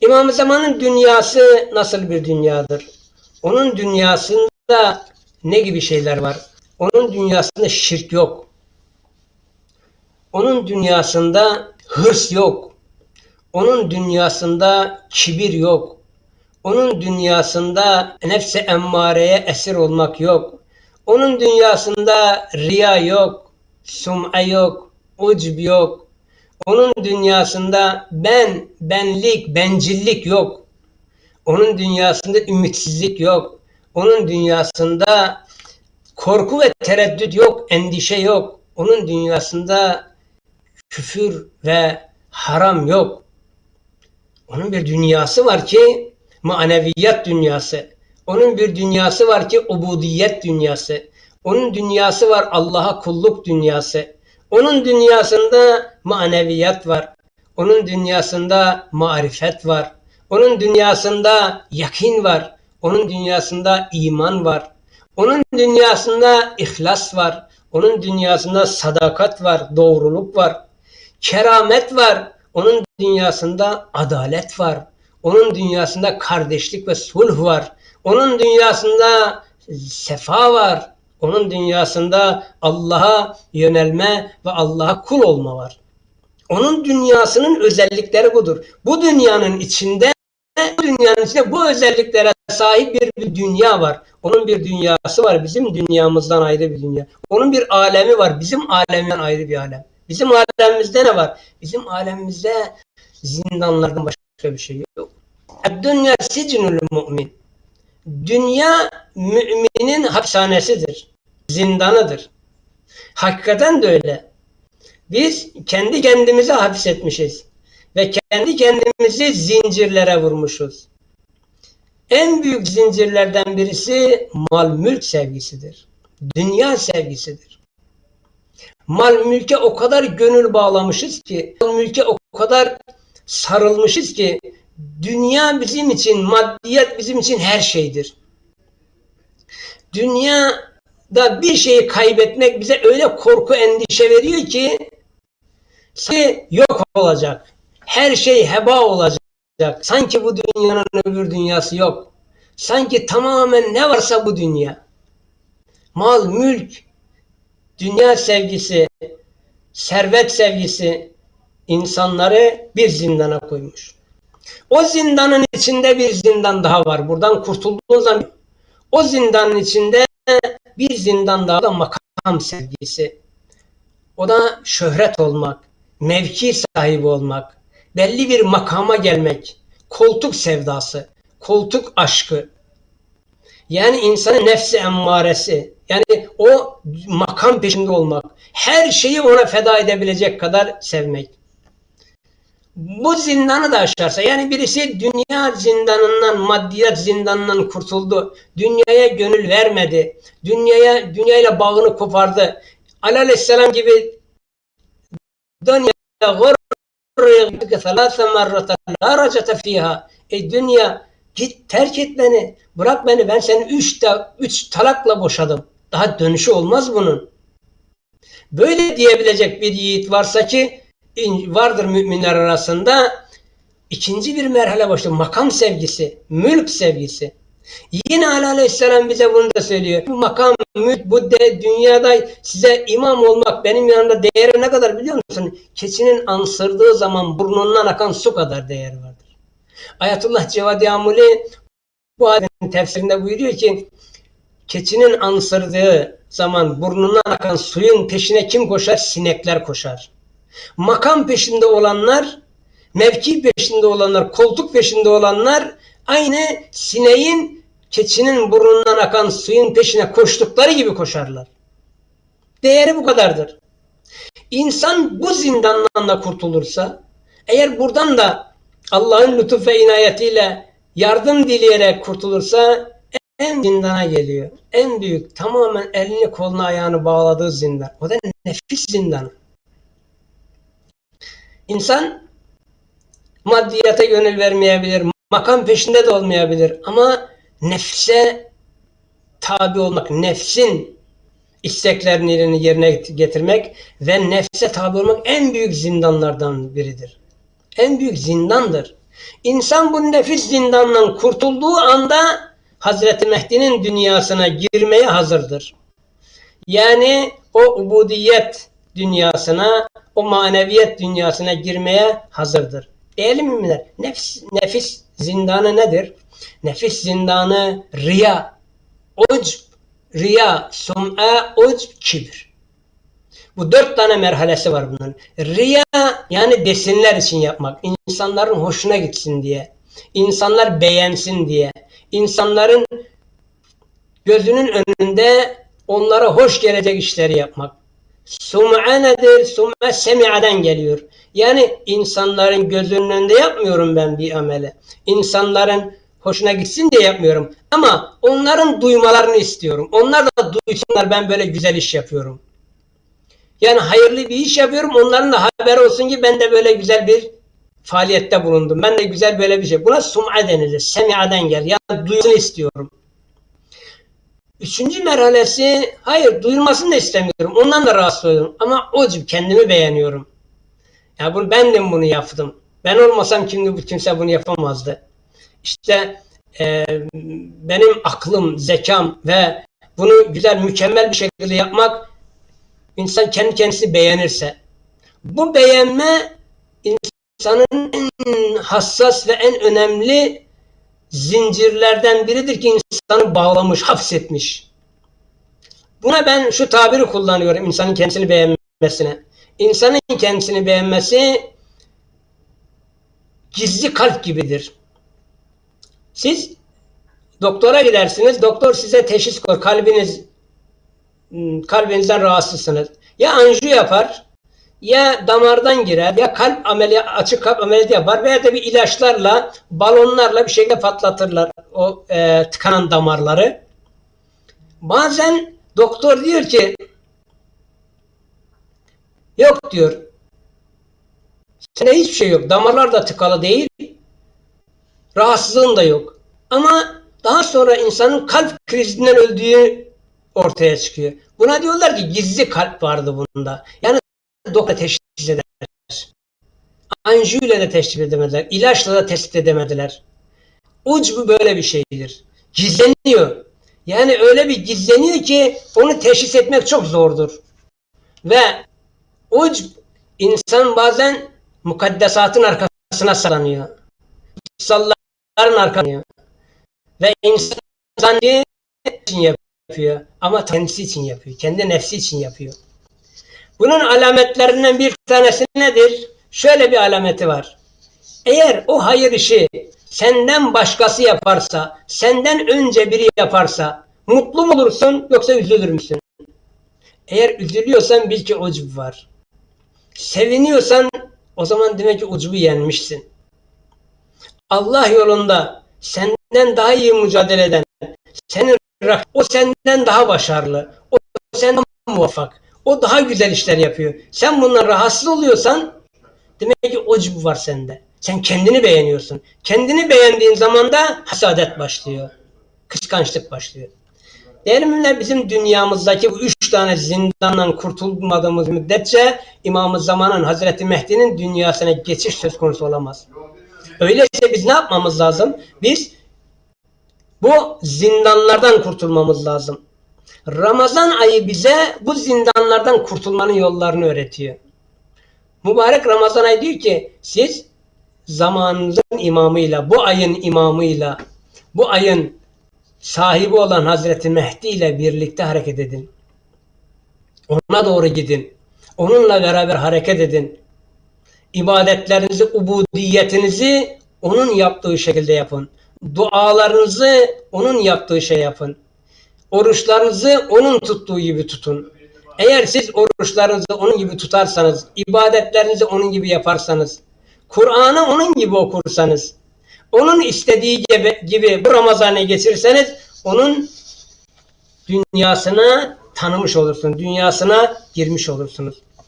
İmam-ı Zaman'ın dünyası nasıl bir dünyadır? Onun dünyasında ne gibi şeyler var? Onun dünyasında şirk yok. Onun dünyasında hırs yok. Onun dünyasında kibir yok. Onun dünyasında nefse emmareye esir olmak yok. Onun dünyasında riya yok, sum'a yok, ucb yok. Onun dünyasında ben, benlik, bencillik yok. Onun dünyasında ümitsizlik yok. Onun dünyasında korku ve tereddüt yok, endişe yok. Onun dünyasında küfür ve haram yok. Onun bir dünyası var ki maneviyat dünyası. Onun bir dünyası var ki ubudiyet dünyası. Onun dünyası var Allah'a kulluk dünyası. Onun dünyasında maneviyat var. Onun dünyasında marifet var. Onun dünyasında yakin var. Onun dünyasında iman var. Onun dünyasında ihlas var. Onun dünyasında sadakat var, doğruluk var. Keramet var. Onun dünyasında adalet var. Onun dünyasında kardeşlik ve sulh var. Onun dünyasında sefa var. Onun dünyasında Allah'a yönelme ve Allah'a kul olma var. Onun dünyasının özellikleri budur. Bu dünyanın içinde dünyanın içinde bu özelliklere sahip bir, bir dünya var. Onun bir dünyası var. Bizim dünyamızdan ayrı bir dünya. Onun bir alemi var. Bizim alemden ayrı bir alem. Bizim alemimizde ne var? Bizim alemimizde zindanlardan başka bir şey yok. Dünya sicnul mu'min. Dünya müminin hapishanesidir. Zindanıdır. Hakikaten de öyle. Biz kendi kendimize hapsetmişiz. Ve kendi kendimizi zincirlere vurmuşuz. En büyük zincirlerden birisi mal mülk sevgisidir. Dünya sevgisidir. Mal mülke o kadar gönül bağlamışız ki, mal mülke o kadar sarılmışız ki, dünya bizim için, maddiyat bizim için her şeydir. Dünyada bir şeyi kaybetmek bize öyle korku, endişe veriyor ki, sanki yok olacak. Her şey heba olacak. Sanki bu dünyanın öbür dünyası yok. Sanki tamamen ne varsa bu dünya. Mal, mülk, dünya sevgisi, servet sevgisi insanları bir zindana koymuş. O zindanın içinde bir zindan daha var. Buradan kurtulduğun zaman o zindanın içinde bir zindan daha da makam sevgisi. O da şöhret olmak, mevki sahibi olmak, belli bir makama gelmek, koltuk sevdası, koltuk aşkı. Yani insanın nefsi emmaresi, yani o makam peşinde olmak, her şeyi ona feda edebilecek kadar sevmek. Bu zindanı da aşarsa, yani birisi dünya zindanından, maddiyat zindanından kurtuldu, dünyaya gönül vermedi, dünyaya dünyayla bağını kopardı. Ali Aleyhisselam gibi dünya. Ey dünya git terk et beni. Bırak beni. Ben seni üç, ta, üç talakla boşadım. Daha dönüşü olmaz bunun. Böyle diyebilecek bir yiğit varsa ki vardır müminler arasında ikinci bir merhale başlıyor. Makam sevgisi, mülk sevgisi. Yine Ali Aleyhisselam bize bunu da söylüyor. Bu makam, mülk, bu de, dünyada size imam olmak benim yanımda değeri ne kadar biliyor musun? Keçinin ansırdığı zaman burnundan akan su kadar değer vardır. Ayetullah Cevadi Amuli bu ayetin tefsirinde buyuruyor ki keçinin ansırdığı zaman burnundan akan suyun peşine kim koşar? Sinekler koşar. Makam peşinde olanlar, mevki peşinde olanlar, koltuk peşinde olanlar aynı sineğin keçinin burnundan akan suyun peşine koştukları gibi koşarlar. Değeri bu kadardır. İnsan bu zindandan da kurtulursa, eğer buradan da Allah'ın lütuf ve inayetiyle yardım dileyerek kurtulursa en zindana geliyor. En büyük tamamen elini kolunu ayağını bağladığı zindan. O da nefis zindanı. İnsan maddiyata gönül vermeyebilir, makam peşinde de olmayabilir ama nefse tabi olmak, nefsin isteklerini yerine getirmek ve nefse tabi olmak en büyük zindanlardan biridir. En büyük zindandır. İnsan bu nefis zindanından kurtulduğu anda Hazreti Mehdi'nin dünyasına girmeye hazırdır. Yani o ubudiyet dünyasına, o maneviyet dünyasına girmeye hazırdır. Değerli müminler, nefis, nefis zindanı nedir? Nefis zindanı riya, ucb, riya, sum'a, ucb, kibir. Bu dört tane merhalesi var bunun. Riya yani desinler için yapmak. insanların hoşuna gitsin diye. insanlar beğensin diye. insanların gözünün önünde onlara hoş gelecek işleri yapmak. Sum'a nedir? Sum'a semi'aden geliyor. Yani insanların gözünün önünde yapmıyorum ben bir ameli. İnsanların hoşuna gitsin diye yapmıyorum. Ama onların duymalarını istiyorum. Onlar da duysunlar ben böyle güzel iş yapıyorum. Yani hayırlı bir iş yapıyorum. Onların da haber olsun ki ben de böyle güzel bir faaliyette bulundum. Ben de güzel böyle bir şey. Buna sum'a denilir. Semi'aden gel. Yani duysun istiyorum. Üçüncü merhalesi hayır duyulmasını da istemiyorum. Ondan da rahatsız oluyorum. Ama o kendimi beğeniyorum. Ya bunu ben de bunu yaptım. Ben olmasam kimdi bu kimse bunu yapamazdı. İşte e, benim aklım, zekam ve bunu güzel, mükemmel bir şekilde yapmak insan kendi kendisi beğenirse. Bu beğenme insanın en hassas ve en önemli zincirlerden biridir ki insanı bağlamış, hapsetmiş. Buna ben şu tabiri kullanıyorum insanın kendisini beğenmesine. İnsanın kendisini beğenmesi gizli kalp gibidir. Siz doktora gidersiniz, doktor size teşhis koyar, kalbiniz kalbinizden rahatsızsınız. Ya anjiyo yapar, ya damardan girer, ya kalp ameliyatı, açık kalp ameliyatı yapar veya da bir ilaçlarla, balonlarla bir şekilde patlatırlar o e, tıkanan damarları. Bazen doktor diyor ki yok diyor. Sende hiçbir şey yok. Damarlar da tıkalı değil. Rahatsızlığın da yok. Ama daha sonra insanın kalp krizinden öldüğü ortaya çıkıyor. Buna diyorlar ki gizli kalp vardı bunda. Yani doktor teşhis eder. Anjiyo ile de teşhis edemediler. İlaçla da tespit edemediler. Ucbu böyle bir şeydir. Gizleniyor. Yani öyle bir gizleniyor ki onu teşhis etmek çok zordur. Ve ucb insan bazen mukaddesatın arkasına saklanıyor. Kutsalların arkasına Ve insan zannediyor için yapıyor. Ama kendisi için yapıyor. Kendi nefsi için yapıyor. Bunun alametlerinden bir tanesi nedir? Şöyle bir alameti var. Eğer o hayır işi senden başkası yaparsa, senden önce biri yaparsa mutlu mu olursun yoksa üzülür müsün? Eğer üzülüyorsan bil ki ucub var. Seviniyorsan o zaman demek ki ucubu yenmişsin. Allah yolunda senden daha iyi mücadele eden, senin o senden daha başarılı, o senden muvaffak, o daha güzel işler yapıyor. Sen bundan rahatsız oluyorsan demek ki ucub var sende. Sen kendini beğeniyorsun. Kendini beğendiğin zaman da hasadet başlıyor. Kıskançlık başlıyor. Değerli müminler bizim dünyamızdaki bu üç tane zindandan kurtulmadığımız müddetçe İmam-ı Zaman'ın Hazreti Mehdi'nin dünyasına geçiş söz konusu olamaz. Öyleyse biz ne yapmamız lazım? Biz bu zindanlardan kurtulmamız lazım. Ramazan ayı bize bu zindanlardan kurtulmanın yollarını öğretiyor. Mübarek Ramazan ayı diyor ki siz zamanınızın imamıyla, bu ayın imamıyla, bu ayın sahibi olan Hazreti Mehdi ile birlikte hareket edin. Ona doğru gidin. Onunla beraber hareket edin. İbadetlerinizi, ubudiyetinizi onun yaptığı şekilde yapın. Dualarınızı onun yaptığı şey yapın. Oruçlarınızı onun tuttuğu gibi tutun. Eğer siz oruçlarınızı onun gibi tutarsanız, ibadetlerinizi onun gibi yaparsanız, Kur'an'ı onun gibi okursanız, onun istediği gibi, bu Ramazan'ı geçirirseniz, onun dünyasına tanımış olursunuz, dünyasına girmiş olursunuz.